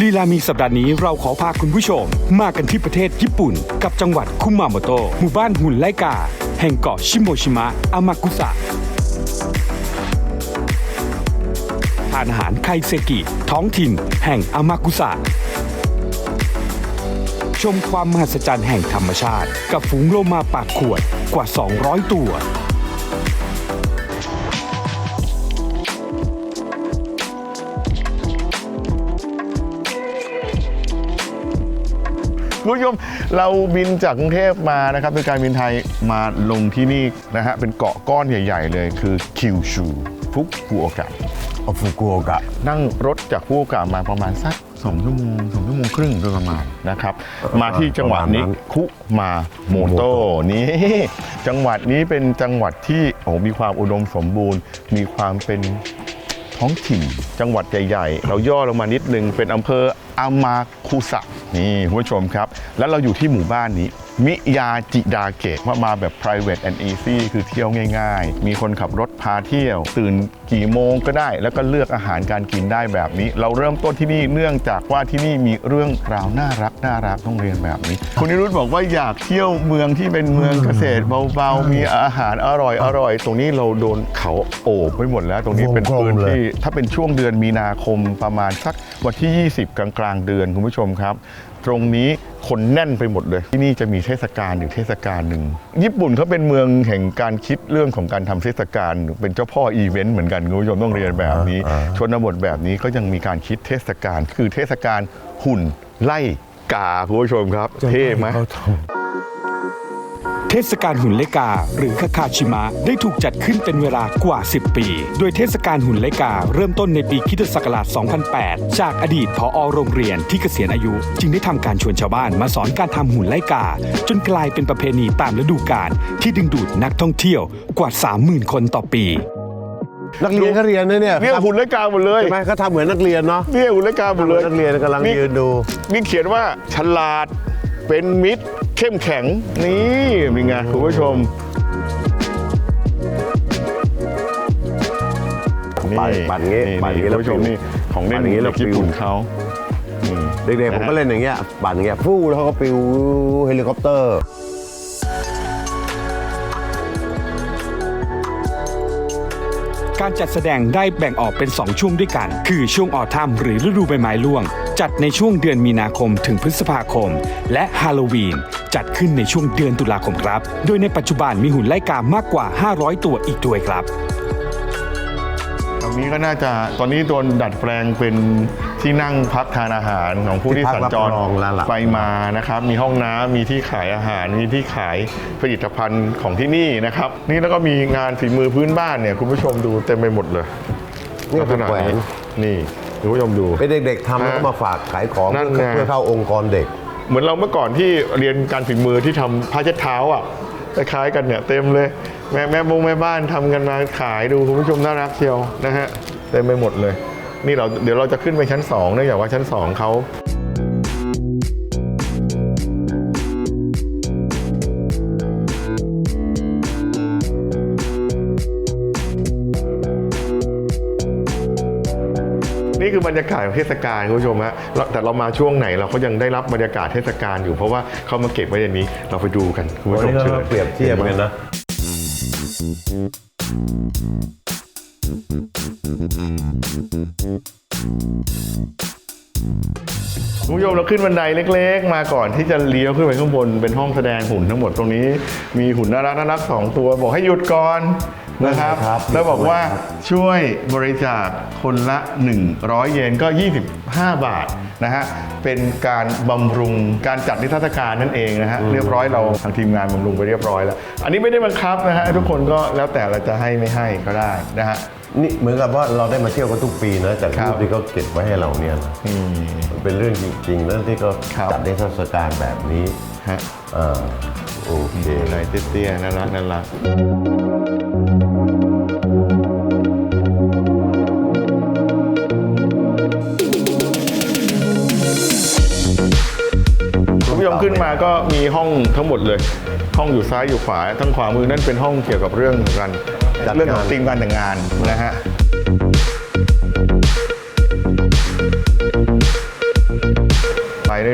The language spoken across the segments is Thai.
ลีลามีสัปดาห์นี้เราขอพาคุณผู้ชม มากันที่ประเทศญี่ปุ่น กับจังหวัดคุมาโมโตะหมู่บ้านหุ่นไลกา แห่งเกาะชิโมชิมะอามากุสะทานอาหารไคเซกิ ท้องถิ่น แห่งอามากุสะชมความมหัศจรรย์แห่งธรรมชาติ กับฝูงโลมาปากขวดกว่า 200 ตัว คุณผู้ชมเราบินจากกรุงเทพมานะครับโดยการบินไทยมาลงที่นี่นะฮะเป็นเกาะก้อนใหญ่ ๆ เลยคือคิวชูฟุกุโอกะเอาฟุกุโอกะนั่งรถจากฟุกุโอกะมาประมาณสักสองชั่วโมงสองชั่วโมงครึ่งโดยประมาณนะครับมาที่จังหวัดนี้ประมาณนั้นคุมาโมโตะนี่จังหวัดนี้เป็นจังหวัดที่โอ้มีความอุดมสมบูรณ์ มีความเป็นท้องถิ่น จังหวัดใหญ่ ๆ เราย่อลงมานิดนึงเป็นอำเภอ อามาคุสะนี่คุณผู้ชมครับ แล้วเราอยู่ที่หมู่บ้านนี้ มิยาจิดาเกะว่ามาแบบ private and easy คือเที่ยวง่าย ๆ มีคนขับรถพาเที่ยว ตื่นกี่โมงก็ได้ แล้วก็เลือกอาหารการกินได้แบบนี้ เราเริ่มต้นที่นี่เนื่องจากว่าที่นี่มีเรื่องราวน่ารักน่ารักต้องเรียนแบบนี้ คุณนิรุธบอกว่าอยากเที่ยวเมืองที่เป็นเมืองเกษตรเบาๆ มีอาหารอร่อยอร่อยๆตรงนี้เราโดนเขาโอบไปหมดแล้ว ตรงนี้เป็นวงกลมพื้นเลยที่ถ้าเป็นช่วงเดือนมีนาคมประมาณสักวันที่ 20 กลางกลางๆเดือนคุณผู้ชมครับ ตรงนี้คนแน่นไปหมดเลย ที่นี่จะมีเทศกาลอยู่เทศกาลหนึ่ง ญี่ปุ่นเขาเป็นเมืองแห่งการคิดเรื่องของการทำเทศกาลเป็นเจ้าพ่ออีเวนต์เหมือนกันคุณผู้ชมต้องเรียนแบบนี้ ชนบทแบบนี้ก็ยังมีการคิดเทศกาลคือเทศกาลหุ่นไล่กาคุณผู้ชมครับ เท่ไหม เขาทเทศกาลหุ่นเลกา หรือคาคาชิมะได้ถูกจัดขึ้นเป็นเวลากว่า 10 ปี โดยเทศกาลหุ่นเลกา เริ่มต้นในปีคริสตศักราช 2008 จากอดีตผอโรงเรียนที่เกษียณอายุ จึงได้ทำการชวนชาวบ้านมาสอนการทำหุ่นไลกา จนกลายเป็นประเพณีตามฤดูกาลที่ดึงดูดนักท่องเที่ยวกว่า 30,000 คนต่อปีนักเรียนก็เรียนนะเนี่ยเนี่ยหุ่นไล่กาหมดเลยใช่ไหมเขาทำเหมือนนักเรียนเนาะเนี่ยหุ่นไล่กาหมดเลยนักเรียนกำลังยืนดูนี่เขียนว่าฉลาด เป็นมิตรเข้มแข็ง นี่เป็นไงคุณผู้ชมปั่นปั่นงี้ปั่นงี้คุณแล้วผู้ชมปิวนี่ของเล่นปั่นอย่างงี้แล้วเด็กญี่ปุ่นปิวเขาอืมเด็กๆผมก็เล่นอย่างเงี้ยปั่นอย่างเงี้ยฟู่แล้วเขาก็ปิวเฮลิคอปเตอร์ การจัดแสดงได้แบ่งออกเป็น 2 ช่วงด้วยกัน คือช่วงออทัมหรือฤดูใบไม้ร่วง จัดในช่วงเดือนมีนาคมถึงพฤษภาคม และฮาโลวีน จัดขึ้นในช่วงเดือนตุลาคมครับ โดยในปัจจุบันมีหุ่นไล่กามากกว่า 500 ตัวอีกด้วยครับ ตรงนี้ก็น่าจะตอนนี้โดนดัดแปลงเป็น ที่นั่งพักทานอาหารของผู้ที่ที่พัสักญจรรับรองแล้วล่ะไปมานะครับ มีห้องน้ำมีที่ขายอาหาร มีที่ขายผลิตภัณฑ์ของที่นี่นะครับ นี่แล้วก็มีงานฝีมือพื้นบ้านเนี่ยคุณผู้ชมดูเต็มไปหมดเลยนี่คือลักษณะแหวน นี่คุณผู้ชมดู เป็นเด็กๆทำแล้วก็มาฝากขายของนั่นเพื่อไง เพื่อเข้าองค์กรเด็ก เหมือนเราเมื่อก่อนที่เรียนการฝีมือที่ทำผ้าเช็ดเท้าอะคล้ายๆกันเนี่ยเต็มเลย แม่แม่บงแม่บ้านทำกันมาขายดูคุณผู้ชมน่ารักเชียวนะฮะเต็มไปหมดเลย นี่เราเดี๋ยวเราจะขึ้นไปชั้น 2 เนื่องจากว่าชั้น 2เขานี่คือบรรยากาศของเทศกาลคุณผู้ชมฮะแล้วแต่เรามาช่วงไหนเราก็ยังได้รับบรรยากาศเทศกาลอยู่เพราะว่าเขามาเก็บไว้อย่างนี้เราไปดูกันคุณผู้ชวันมนี้เชิเราญเปรียบเทียบกันนะ Thank you. คุณผู้ชมเราขึ้นบันไดเล็ก ๆ มาก่อนที่จะเลี้ยวขึ้นไปข้างบนเป็นห้องแสดงหุ่นทั้งหมดตรงนี้ มีหุ่นน่ารักน่ารักสองตัว บอกให้หยุดก่อนนะครับ ครับแล้วบอกว่าช่วยบริจาคคนละ 100 เยนก็ 25 บาทนะฮะเป็นการบำรุงการจัดนิทรรศการนั่นเองนะฮะเรียบร้อยเราทางทีมงานบำรุงไปเรียบร้อยแล้ว อันนี้ไม่ได้บังคับนะฮะทุกคนก็แล้วแต่เราจะให้ไม่ให้ก็ได้นะฮะ นี่เหมือนกับว่าเราได้มาเที่ยวกันทุกปีนะจากครัรูบปที่เขาเก็บไว้ให้เราเนี่ยนะมันเป็นเรื่องจริงๆ แล้วที่เขาครับจัดนิทรรศการแบบนี้ฮะ อ่าโอเค อะไรเตี้ยๆน่ารักน่ารักคุณผู้ชมขึ้นมาก็มีห้องทั้งหมดเลย ห้องอยู่ซ้ายอยู่ขวาทั้งขวามือนั่นเป็นห้องเกี่ยวกับเรื่องการจัดงาน เรื่องของธีมการแต่งงานนะฮะ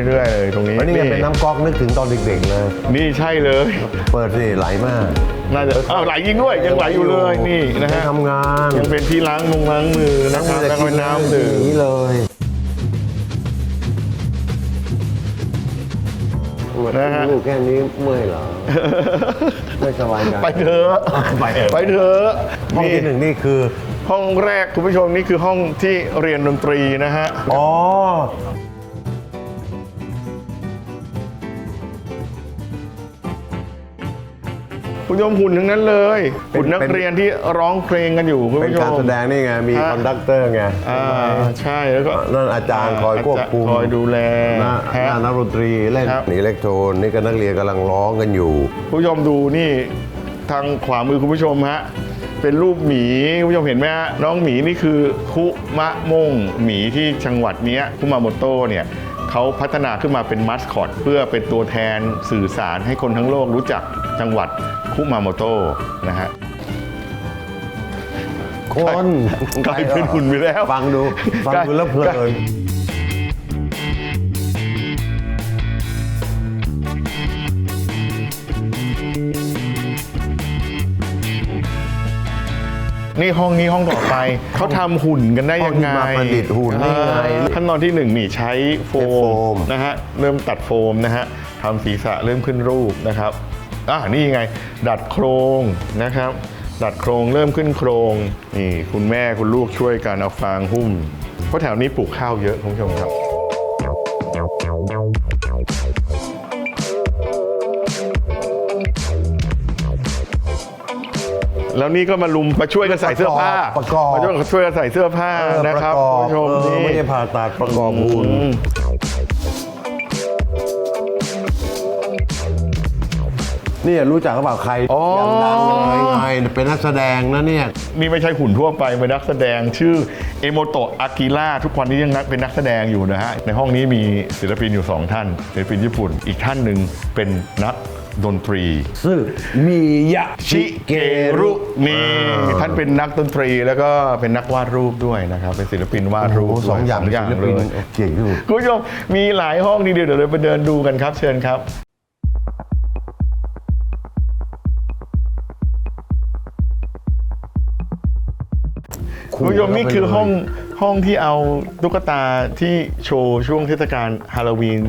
เรื่อยๆเลยตรงนี้แล้วนี่ไงเป็นน้ำก๊อกนึกถึงตอนเด็กๆเลยนี่ใช่เลย เปิดสิไหลมากน่าจะอ้าวไหลยิงด้วยยังไหลอยู่เลยนี่นะฮะทำงานยังเป็นที่ล้างมงล้างมือนะครับแล้วก็เป็นน้ำดื่มนี้เลยนะฮะลูกแค่นี้เมื่อยเหรอไม่สบายใจไปเถอะไปเถอะไปเถอะห้องนี่ที่หนึ่งนี่คือ ห้องแรกคุณผู้ชมนี่คือห้องที่เรียนดนตรีนะฮะอ๋อ คุณผู้ชมหุ่นทั้งนั้นเลยหุ่นนักเรียนที่ร้องเพลงกันอยู่คุณเป็นผู้ชการม แสดงนี่ไง มีฮะคอนดักเตอร์ไงอ่าใช่แล้วก็นั่นอาจารย์คอยควบคุมคอยดูแลหน้าฮะหน้านักดนตรีเล่นครับ อิเล็กโทรนนี่ก็นักเรียนกำลังร้องกันอยู่ คุณผู้ชมดูนี่ทางขวามือคุณผู้ชมฮะเป็นรูปหมีคุณผู้ชมเห็นไหมฮะน้องหมีนี่คือคุมะมงหมีที่จังหวัดเนี้ยคุมาโมโตเนี่ย เขาพัฒนาขึ้นมาเป็นมัสคอตเพื่อเป็นตัวแทนสื่อสารให้คนทั้งโลกรู้จักจังหวัดคุมาโมโตนะฮะคนกลายเป็นหุ่นไปแล้ว ฟังดู ฟังดูแล้วเพลิน นี่ห้องนี้ห้องต่อไป เขาทำหุ่นกันได้ยังไงห้องที่มาประดิษฐ์หุ่นได้ไงอ่าขั้นตอนที่หนึ่งนี่ใช้โฟใช้โฟมมนะฮะเริ่มตัดโฟมนะฮะทำศีรษะเริ่มขึ้นรูปนะครับอ่านี่ไง ดัดโครงนะครับ ดัดโครงเริ่มขึ้นโครงนี่คุณแม่คุณลูกช่วยกันเอาฟางหุ้ม เพราะแถวนี้ปลูกข้าวเยอะคุณผู้ชมครับ แล้วนี่ก็มาลุมมาช่วยกันใส่เสื้อผ้าประกอบมาช่วยช่วยกันใส่เสื้อผ้าเออนะครับประกอบคุณผู้ชมเออนี่ไม่ได้ผ่าตัดประกอบหุ่นอืมนี่รู้จักหรือเปล่าใครอ๋ออยังดังเลยไงเป็นนักแสดงนะเนี่ยนี่ไม่ใช่หุ่นทั่วไปเป็นนักแสดงชื่อเอโมโตะอากิระทุกวันนี้ยังนักเป็นนักแสดงอยู่นะฮะในห้องนี้มีศิลปินอยู่ 2 ท่านศิลปินญี่ปุ่น อีกท่านหนึ่งเป็นนัก ดนตรี ซึ่งมียะชิเกรุนี่ท่านเป็นนักดนตรีแล้วก็เป็นนักวาดรูปด้วยนะครับ เป็นศิลปินวาดรูปโอ้โหสองอย่างสอย่างศิลเลปินยเก่งอยู่คุณผู้ชมมีหลายห้องทีเดียวเดี๋ยวเราไปเดินดูกันครับ เชิญครับคุณผู้ชมนี่คือห้องห้องที่เอาตุ๊กตาที่โชว์ช่วงเทศกาลฮาโลวีน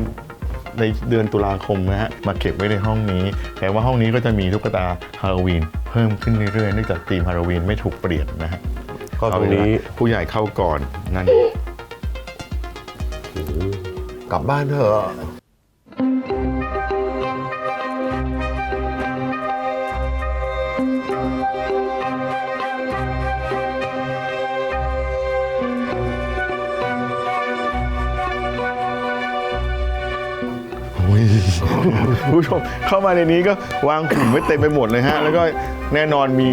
ในเดือนตุลาคมนะฮะมาเก็บไว้ในห้องนี้ แต่ว่าห้องนี้ก็จะมีตุ๊กตาฮาโลวีนเพิ่มขึ้นเรื่อยๆเนื่องจากธีมฮาโลวีนไม่ถูกเปลี่ยนนะฮะก็ตรงนี้เอาละผู้ใหญ่เข้าก่อนนั่นกลับบ้านเถอะ คุณผู้ชมเข้ามาในนี้ก็วางหุ่นไว้เต็มไปหมดเลยฮะ แล้วก็แน่นอนมี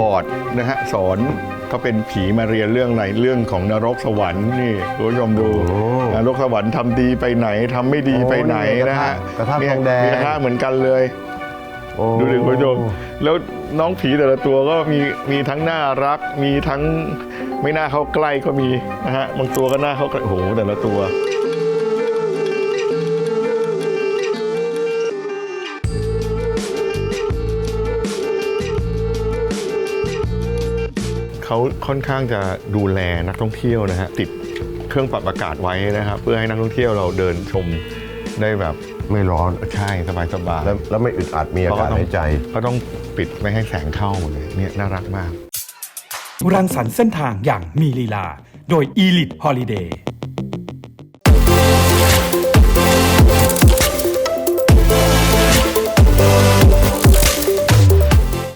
บอร์ดนะฮะสอนก็เป็นผีมาเรียนเรื่องไหนเรื่องของนรกสวรรค์นี่คุณผู้ชมดูโอ้นรกสวรรค์ทำดีไปไหนทำไม่ดีไปไหนนะฮะกระทะเนี่ยทองแดงมีกระทะเหมือนกันเลยโอ้ดูดิคุณผู้ชมแล้วน้องผีแต่ละตัวก็มีมีทั้งน่ารัก มีทั้งไม่น่าเข้าใกล้ก็มีนะฮะบางตัวก็น่าเข้าใกล้โอ้โหแต่ละตัว เขาค่อนข้างจะดูแลนักท่องเที่ยวนะฮะติดเครื่องปรับอากาศไว้นะครับเพื่อให้นักท่องเที่ยวเราเดินชมได้แบบไม่ร้อนใช่สบายสบายๆแล้วแล้วไม่อึดอัดมีอากาศหายใจ ก็ต้องปิดไม่ให้แสงเข้าหมดเลยเนี่ยน่ารักมาก รังสรรค์เส้นทางอย่างมีลีลา โดย Elite Holiday